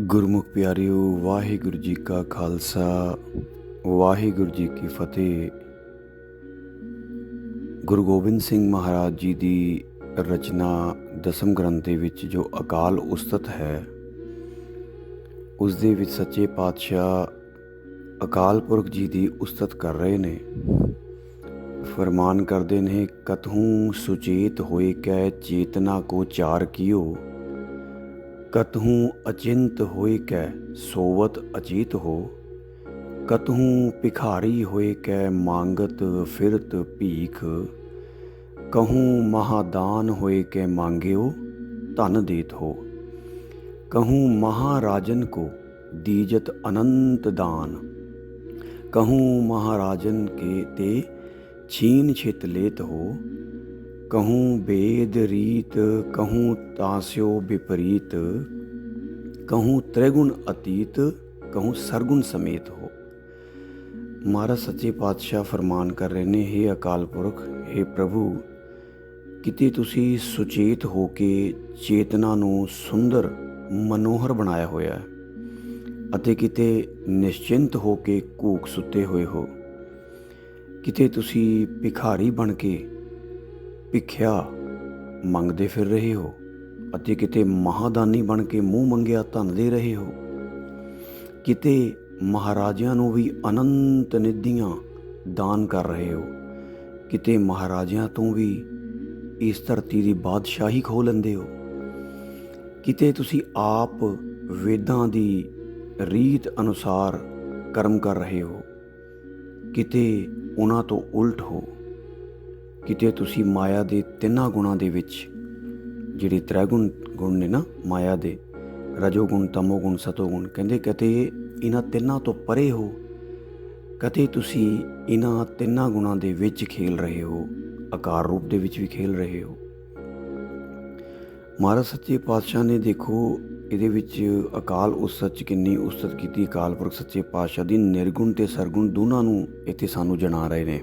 ਗੁਰਮੁਖ ਪਿਆਰਿਓ, ਵਾਹਿਗੁਰੂ ਜੀ ਕਾ ਖਾਲਸਾ, ਵਾਹਿਗੁਰੂ ਜੀ ਕੀ ਫਤਿਹ। ਗੁਰੂ ਗੋਬਿੰਦ ਸਿੰਘ ਮਹਾਰਾਜ ਜੀ ਦੀ ਰਚਨਾ ਦਸਮ ਗ੍ਰੰਥ ਦੇ ਵਿੱਚ ਜੋ ਅਕਾਲ ਉਸਤਤ ਹੈ ਉਸ ਦੇ ਵਿੱਚ ਸੱਚੇ ਪਾਤਸ਼ਾਹ ਅਕਾਲ ਪੁਰਖ ਜੀ ਦੀ ਉਸਤਤ ਕਰ ਰਹੇ ਨੇ। ਫਰਮਾਨ ਕਰਦੇ ਨੇ, ਕਤਹੂ ਸੁਚੇਤ ਹੋਏ ਕੈ ਚੇਤਨਾ ਕੋ ਚਾਰ ਕੀਓ। ਕਤਹੂ ਅਚਿੰਤ ਹੋਏ ਕੈ ਸੋਵਤ ਅਚੀਤ ਹੋ, ਕਤਹੂ ਭਿਖਾਰੀ ਹੋਏ ਕੈ ਮੰਗਤ ਫਿਰਤ ਭੀਖ, ਕਹੂੰ ਮਹਾਦਾਨ ਹੋਏ ਕੈ ਮੰਗਿਓ ਧਨ ਦੇਤ ਹੋ, ਕਹੂੰ ਮਹਾਰਾਜਨ ਕੋ ਦੀਜਤ ਅਨੰਤ ਦਾਨ, ਕਹੂੰ ਮਹਾਰਾਜਨ ਕੇ ਤੇ ਛੀਨ ਛਿਤ ਲੇਤ ਹੋ ਕਹੂੰ ਬੇਦ ਰੀਤ ਕਹੂੰ ਤਾਸਿਓ ਵਿਪਰੀਤ ਕਹੂੰ ਤ੍ਰਿਗੁਣ ਅਤੀਤ ਕਹੂੰ ਸਰਗੁਣ ਸਮੇਤ ਹੋ ਮਹਾਰਾਜ ਸੱਚੇ ਪਾਤਸ਼ਾਹ ਫਰਮਾਨ ਕਰ ਰਹੇ ਨੇ हे ਅਕਾਲ ਪੁਰਖ हे ਪ੍ਰਭੂ ਕਿਤੇ ਤੁਸੀਂ ਸੁਚੇਤ ਹੋ ਕੇ ਚੇਤਨਾ ਨੂੰ ਸੁੰਦਰ ਮਨੋਹਰ ਬਣਾਇਆ ਹੋਇਆ ਹੈ ਅਤੇ ਕਿਤੇ ਨਿਸ਼ਚਿੰਤ ਹੋ ਕੇ ਕੂਕ ਸੁੱਤੇ ਹੋਏ ਹੋ ਕਿਤੇ ਤੁਸੀਂ ਭਿਖਾਰੀ ਬਣ ਕੇ ਭਿਖਿਆ ਮੰਗਦੇ ਫਿਰ ਰਹੇ ਹੋ ਅਤੇ ਕਿਤੇ ਮਹਾਦਾਨੀ ਬਣ ਕੇ ਮੂੰਹ ਮੰਗਿਆ ਧਨ ਦੇ ਰਹੇ ਹੋ। ਕਿਤੇ ਮਹਾਰਾਜਿਆਂ ਨੂੰ ਵੀ ਅਨੰਤ ਨਿਧੀਆਂ ਦਾਨ ਕਰ ਰਹੇ ਹੋ। ਕਿਤੇ ਮਹਾਰਾਜਿਆਂ ਤੋਂ ਵੀ ਇਸ ਧਰਤੀ ਦੀ ਬਾਦਸ਼ਾਹੀ ਖੋ ਲੈਂਦੇ ਹੋ। ਕਿਤੇ ਤੁਸੀਂ ਆਪ ਵੇਦਾਂ ਦੀ ਰੀਤ ਅਨੁਸਾਰ ਕਰਮ ਕਰ ਰਹੇ ਹੋ। ਕਿਤੇ ਉਹਨਾਂ ਤੋਂ ਉਲਟ ਹੋ। ਕਿਤੇ ਤੁਸੀਂ ਮਾਇਆ ਦੇ ਤਿੰਨਾਂ ਗੁਣਾਂ ਦੇ ਵਿੱਚ, ਜਿਹੜੇ ਤ੍ਰੈਗੁਣ ਗੁਣ ਨੇ ਨਾ, ਮਾਇਆ ਦੇ ਰਜੋ ਗੁਣ ਤਮੋ ਗੁਣ ਸਤੋ ਗੁਣ ਕਹਿੰਦੇ ਕਤੇ ਇਹਨਾਂ ਤਿੰਨਾਂ ਤੋਂ ਪਰੇ ਹੋ, ਕਤੇ ਤੁਸੀਂ ਇਹਨਾਂ ਤਿੰਨਾਂ ਗੁਣਾਂ ਦੇ ਵਿੱਚ ਖੇਲ ਰਹੇ ਹੋ, ਆਕਾਰ ਰੂਪ ਦੇ ਵਿੱਚ ਵੀ ਖੇਲ ਰਹੇ ਹੋ। ਮਹਾਰਾਜ ਸੱਚੇ ਪਾਤਸ਼ਾਹ ਨੇ ਦੇਖੋ, ਇਹਦੇ ਵਿੱਚ ਅਕਾਲ ਉਸ ਸੱਚ ਕਿੰਨੀ ਉਸਤਤ ਕੀਤੀ, ਅਕਾਲ ਪੁਰਖ ਸੱਚੇ ਪਾਤਸ਼ਾਹ ਦੀ ਨਿਰਗੁਣ ਤੇ ਸਰਗੁਣ ਦੋਨਾਂ ਨੂੰ ਇੱਥੇ ਸਾਨੂੰ ਜਣਾ ਰਹੇ ਨੇ।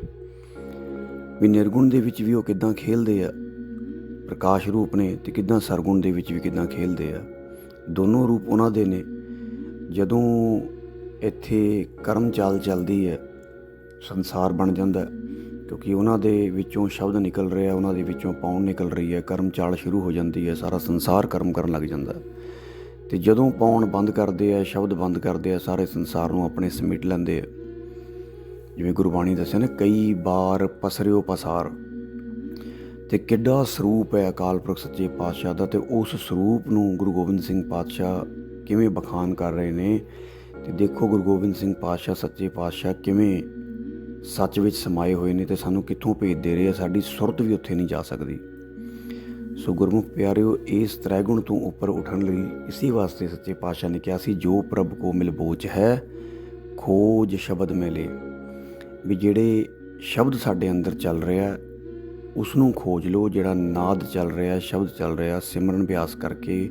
ਵੀ ਨਿਰਗੁਣ ਦੇ ਵਿੱਚ ਵੀ ਉਹ ਕਿਦਾਂ ਖੇਲਦੇ ਆ। ਪ੍ਰਕਾਸ਼ ਰੂਪ ਨੇ ਤੇ ਕਿਦਾਂ ਸਰਗੁਣ ਦੇ ਵਿੱਚ ਵੀ ਕਿਦਾਂ ਖੇਲਦੇ ਆ। ਦੋਨੋਂ ਰੂਪ ਉਹਨਾਂ ਦੇ ਨੇ। ਜਦੋਂ ਇੱਥੇ ਕਰਮ ਚਾਲ ਚੱਲਦੀ ਹੈ, ਸੰਸਾਰ ਬਣ ਜਾਂਦਾ ਕਿਉਂਕਿ ਉਹਨਾਂ ਦੇ ਵਿੱਚੋਂ ਸ਼ਬਦ ਨਿਕਲ ਰਿਹਾ ਉਹਨਾਂ ਦੇ ਵਿੱਚੋਂ ਪੌਣ ਨਿਕਲ ਰਹੀ ਹੈ ਕਰਮ ਚਾਲ ਸ਼ੁਰੂ ਹੋ ਜਾਂਦੀ ਹੈ, ਸਾਰਾ ਸੰਸਾਰ ਕਰਮ ਕਰਨ ਲੱਗ ਜਾਂਦਾ ਤੇ ਜਦੋਂ ਪੌਣ ਬੰਦ ਕਰਦੇ ਆ, ਸ਼ਬਦ ਬੰਦ ਕਰਦੇ ਆ, ਸਾਰੇ ਸੰਸਾਰ ਨੂੰ ਆਪਣੇ ਸਮੇਟ ਲੈਂਦੇ ਆ। ਜਿਵੇਂ ਗੁਰਬਾਣੀ ਦੱਸਿਆ ਨਾ, ਕਈ ਵਾਰ ਪਸਰਿਓ ਪਸਾਰ। ਤੇ ਕਿੱਡਾ ਸਰੂਪ ਹੈ ਅਕਾਲ ਪੁਰਖ ਸੱਚੇ ਪਾਤਸ਼ਾਹ ਦਾ, ਤੇ ਉਸ ਸਰੂਪ ਨੂੰ ਗੁਰੂ ਗੋਬਿੰਦ ਸਿੰਘ ਪਾਤਸ਼ਾਹ ਕਿਵੇਂ ਬਖਾਨ ਕਰ ਰਹੇ ਨੇ? ਤੇ ਦੇਖੋ ਗੁਰੂ ਗੋਬਿੰਦ ਸਿੰਘ ਪਾਤਸ਼ਾਹ, ਸੱਚੇ ਪਾਤਸ਼ਾਹ ਕਿਵੇਂ ਸੱਚ ਵਿੱਚ ਸਮਾਏ ਹੋਏ ਨੇ ਤੇ ਸਾਨੂੰ ਕਿੱਥੋਂ ਭੇਜਦੇ ਰਹੇ ਆ? ਸਾਡੀ ਸੁਰਤ ਵੀ ਉੱਥੇ ਨਹੀਂ ਜਾ ਸਕਦੀ। ਸੋ ਗੁਰਮੁਖ ਪਿਆਰਿਓ, ਇਸ ਤ੍ਰੈਗੁਣ ਤੋਂ ਉੱਪਰ ਉੱਠਣ ਲਈ ਇਸੇ ਵਾਸਤੇ ਸੱਚੇ ਪਾਤਸ਼ਾਹ ਨੇ ਕਿਹਾ ਸੀ, ਜੋ ਪ੍ਰਭ ਕੋ ਮਿਲ ਬੋਚ ਹੈ, ਖੋਜ ਸ਼ਬਦ ਮਿਲੇ। ਵੀ ਜਿਹੜੇ ਸ਼ਬਦ ਸਾਡੇ ਅੰਦਰ ਚੱਲ ਰਿਹਾ ਉਸ ਨੂੰ ਖੋਜ ਲਓ, ਜਿਹੜਾ ਨਾਦ ਚੱਲ ਰਿਹਾ, ਸ਼ਬਦ ਚੱਲ ਰਿਹਾ, ਸਿਮਰਨ ਅਭਿਆਸ ਕਰਕੇ,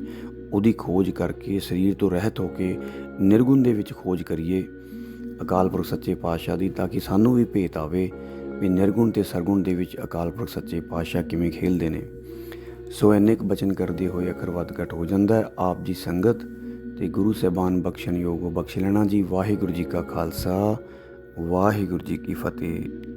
ਉਹਦੀ ਖੋਜ ਕਰਕੇ, ਸਰੀਰ ਤੋਂ ਰਹਿਤ ਹੋ ਕੇ, ਨਿਰਗੁਣ ਦੇ ਵਿੱਚ ਖੋਜ ਕਰੀਏ, ਅਕਾਲ ਪੁਰਖ ਸੱਚੇ ਪਾਤਸ਼ਾਹ ਦੀ, ਤਾਂ ਕਿ ਸਾਨੂੰ ਵੀ ਭੇਤ ਆਵੇ ਵੀ ਨਿਰਗੁਣ ਤੇ ਸਰਗੁਣ ਦੇ ਵਿੱਚ ਅਕਾਲ ਪੁਰਖ ਸੱਚੇ ਪਾਤਸ਼ਾਹ ਕਿਵੇਂ ਖੇਲਦੇ ਨੇ। ਸੋ ਇੰਨੇ ਕੁ ਬਚਨ ਕਰਦੇ ਹੋਏ ਅਖਰ ਵੱਧ ਘਟ ਹੋ ਜਾਂਦਾ ਹੈ। ਆਪ ਜੀ ਸੰਗਤ ਤੇ ਗੁਰੂ ਸਾਹਿਬਾਨ ਬਖਸ਼ਣ ਯੋਗ ਬਖਸ਼ ਲੈਣਾ ਜੀ। ਵਾਹਿਗੁਰੂ ਜੀ ਕਾ ਖਾਲਸਾ। ਵਾਹਿਗੁਰੂ ਜੀ ਕੀ ਫਤਿਹ।